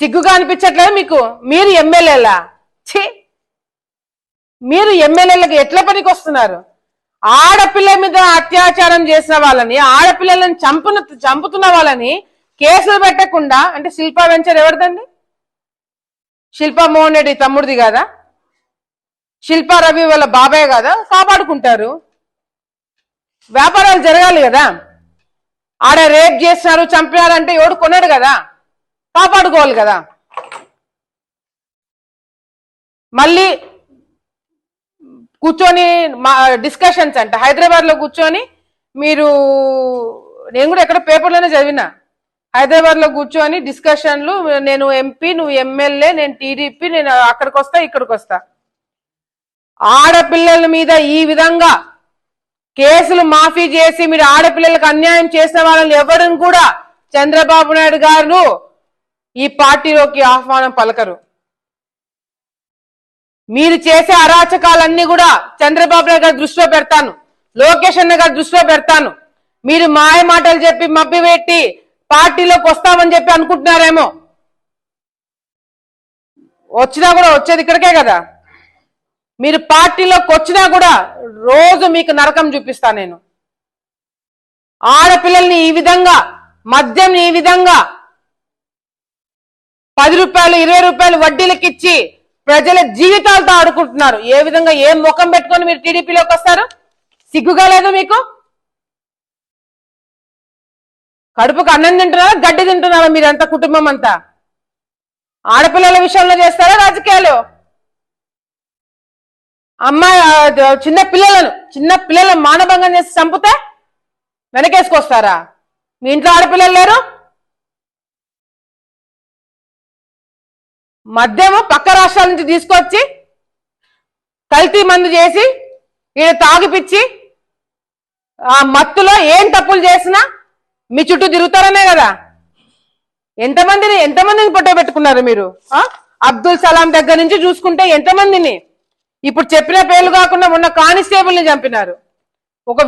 సిగ్గుగా అనిపించట్లేదు మీకు? మీరు ఎమ్మెల్యేలా? ఛీ! మీరు ఎమ్మెల్యేలకు ఎట్ల పనికి వస్తున్నారు ఆడపిల్ల మీద అత్యాచారం చేసిన వాళ్ళని ఆడపిల్లలను చంపున చంపుతున్న వాళ్ళని కేసులు పెట్టకుండా అంటే శిల్పా వెంచర్ ఎవరిదండి? శిల్పా మోహన్ రెడ్డి తమ్ముడిది కాదా? శిల్పా రవి వాళ్ళ బాబాయ్ కదా? కాపాడుకుంటారు. వ్యాపారాలు జరగాలి కదా? ఆడ రేప్ చేస్తున్నారు చంపినారంటే ఎవడు కొన్నాడు కదా? కాపాడుకోవాలి కదా. మళ్ళీ కూర్చొని మా డిస్కషన్స్ అంట. హైదరాబాద్లో కూర్చొని మీరు నేను కూడా ఎక్కడ పేపర్లోనే చదివినా. హైదరాబాద్లో కూర్చొని డిస్కషన్లు నేను ఎంపీ నువ్వు ఎమ్మెల్యే నేను టీడీపీ నేను అక్కడికి వస్తా ఇక్కడికి వస్తా ఆడపిల్లల మీద ఈ విధంగా కేసులు మాఫీ చేసి మీరు ఆడపిల్లలకు అన్యాయం చేసిన వాళ్ళని ఎవరిని కూడా చంద్రబాబు నాయుడు గారు ఈ పార్టీలోకి ఆహ్వానం పలకరు. మీరు చేసే అరాచకాలన్నీ కూడా చంద్రబాబు నాయుడు గారి దృష్టిలో పెడతాను. లోకేష్ అన్న గారి దృష్టిలో పెడతాను. మీరు మాయ మాటలు చెప్పి మబ్బి పెట్టి పార్టీలోకి వస్తామని చెప్పి అనుకుంటున్నారేమో. వచ్చినా కూడా వచ్చేది ఇక్కడికే కదా. మీరు పార్టీలోకి వచ్చినా కూడా రోజు మీకు నరకం చూపిస్తా నేను. ఆడపిల్లల్ని ఈ విధంగా మద్యం ఈ విధంగా పది రూపాయలు ఇరవై రూపాయలు వడ్డీలకు ఇచ్చి ప్రజల జీవితాలతో ఆడుకుంటున్నారు. ఏ విధంగా ఏ ముఖం పెట్టుకొని మీరు టీడీపీలోకి వస్తారు? సిగ్గుగా లేదు మీకు? కడుపుకు అన్నం తింటున్నారా గడ్డి తింటున్నారా మీరంతా కుటుంబం అంతా? ఆడపిల్లల విషయంలో చేస్తారా రాజకీయాలు? అమ్మాయి చిన్న పిల్లలను చిన్న పిల్లలను మానభంగం చేసి చంపితే వెనకేసుకొస్తారా? మీ ఇంట్లో ఆడపిల్లలు లేరు? మద్యము పక్క రాష్ట్రాల నుంచి తీసుకొచ్చి కల్తీ మందు చేసి ఈయన తాగిపిచ్చి ఆ మత్తులో ఏం తప్పులు చేసినా మీ చుట్టూ తిరుగుతారనే కదా. ఎంతమందిని ఎంతమందిని పొట్ట పెట్టుకున్నారు మీరు? అబ్దుల్ సలాం దగ్గర నుంచి చూసుకుంటే ఎంతమందిని? ఇప్పుడు చెప్పిన పేర్లు కాకుండా మొన్న కానిస్టేబుల్ని చంపినారు. ఒక